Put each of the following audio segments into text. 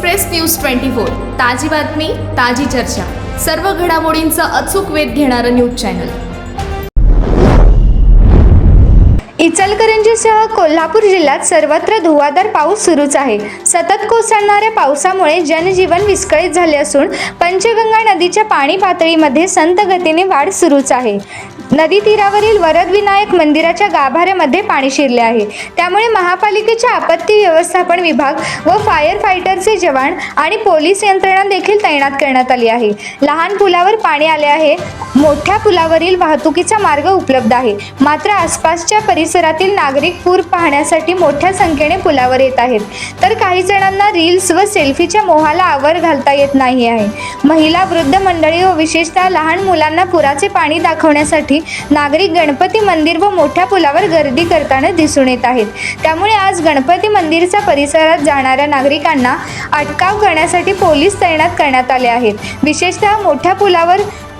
Express news twenty four. ताजी बातमी ताजी चर्चा. सर्व घडामोडींचा अचूक वेध घेणारं न्यूज चॅनल. इचलकरंजीसह कोल्हापूर जिल्ह्यात सर्वत्र धुवाधार पाऊस सुरूच आहे. सतत कोसळणाऱ्या पावसामुळे जनजीवन विस्कळीत झाले असून पंचगंगा नदीच्या पाणी पातळीमध्ये संत गतीने वाढ सुरूच आहे. नदी तीरावरील वरदविनायक मंदिराच्या गाभाऱ्यामध्ये पाणी शिरले आहे. त्यामुळे महापालिकेच्या आपत्ती व्यवस्थापन विभाग व फायर फायटरचे जवान आणि पोलीस यंत्रणा देखील तैनात करण्यात आली आहे. लहान पुलावर पाणी आले आहे. मोठ्या पुलावरील वाहतुकीचा मार्ग उपलब्ध आहे. मात्र आसपासच्या परिसरातील नागरिक पूर पाहण्यासाठी मोठ्या संख्येने पुलावर येत आहेत. तर काही जणांना रील्स व सेल्फीच्या मोहाला आवर घालता येत नाही आहे. महिला वृद्ध मंडळी व विशेषतः लहान मुलांना पुराचे पाणी दाखवण्यासाठी नागरिक गणपती मंदिर व मोठ्या पुलावर गर्दी करताना दिसून येत आहेत. त्यामुळे आज गणपती मंदिरच्या परिसरात जाणाऱ्या नागरिकांना अटकाव करण्यासाठी पोलीस तैनात करण्यात आले आहेत. विशेषतः मोठ्या पुलावर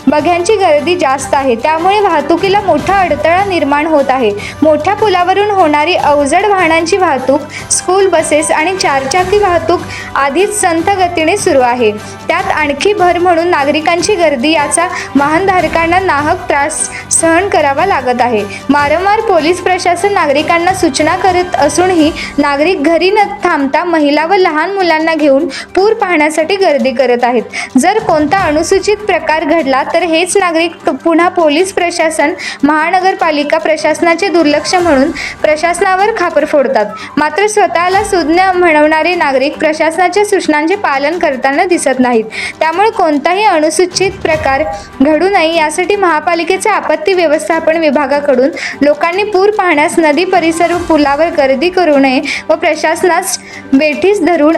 बघ्यांची गर्दी जास्त आहे. त्यामुळे वाहतुकीला मोठा अडथळा निर्माण होत आहे. मोठ्या पुलावरून होणारी अवजड वाहनांची वाहतूक स्कूल बसेस आणि चारचाकी वाहतूक आधीच संथ गतीने सुरू आहे. त्यात आणखी भर म्हणून नागरिकांची गर्दी याचा वाहनधारकांना नाहक त्रास सहन करावा लागत आहे. वारंवार पोलीस प्रशासन नागरिकांना सूचना करत असूनही नागरिक घरी न थांबता महिला व लहान मुलांना घेऊन पूर पाहण्यासाठी गर्दी करत आहेत. जर कोणता अनुसूचित प्रकार घडला तर हेच नागरिक पुन्हा पोलीस प्रशासन महानगरपालिका प्रशासनाचे दुर्लक्ष म्हणून प्रशासनावर खापर फोडतात. मात्र स्वतःला सुज्ञ म्हणवणारे नागरिक प्रशासनाच्या सूचनांचे पालन करताना दिसत नाहीत. त्यामुळे कोणताही अनुसूचित प्रकार घडू नये यासाठी महापालिकेच्या आपत्ती व्यवस्थापन विभागाकडून लोकांनी पूर पाहण्यास नदी परिसर व पुलावर गर्दी करू नये व प्रशासनास बेठीस धरून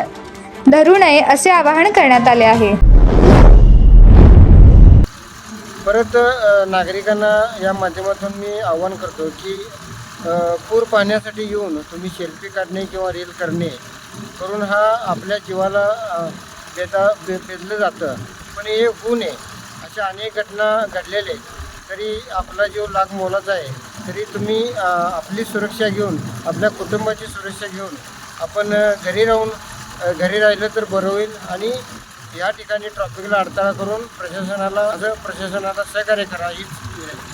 धरू नये असे आवाहन करण्यात आले आहे. परत नागरिकांना या माध्यमातून मी आवाहन करतो की पूर पाहण्यासाठी येऊन तुम्ही सेल्फी काढणे किंवा रील करणे करून हा आपल्या जीवाला अ, बेता बे बेदलं जातं. पण हे होऊ नये. अशा अनेक घटना घडलेले तरी आपला जीव लाख मोलाचा आहे. तरी तुम्ही आपली सुरक्षा घेऊन आपल्या कुटुंबाची सुरक्षा घेऊन आपण घरी राहून घरी राहिलं तर बरं होईल आणि या ठिकाणी ट्रॅफिकला अडथळा करून प्रशासनाला असं प्रशासनाला सहकार्य करा हीच विनंती.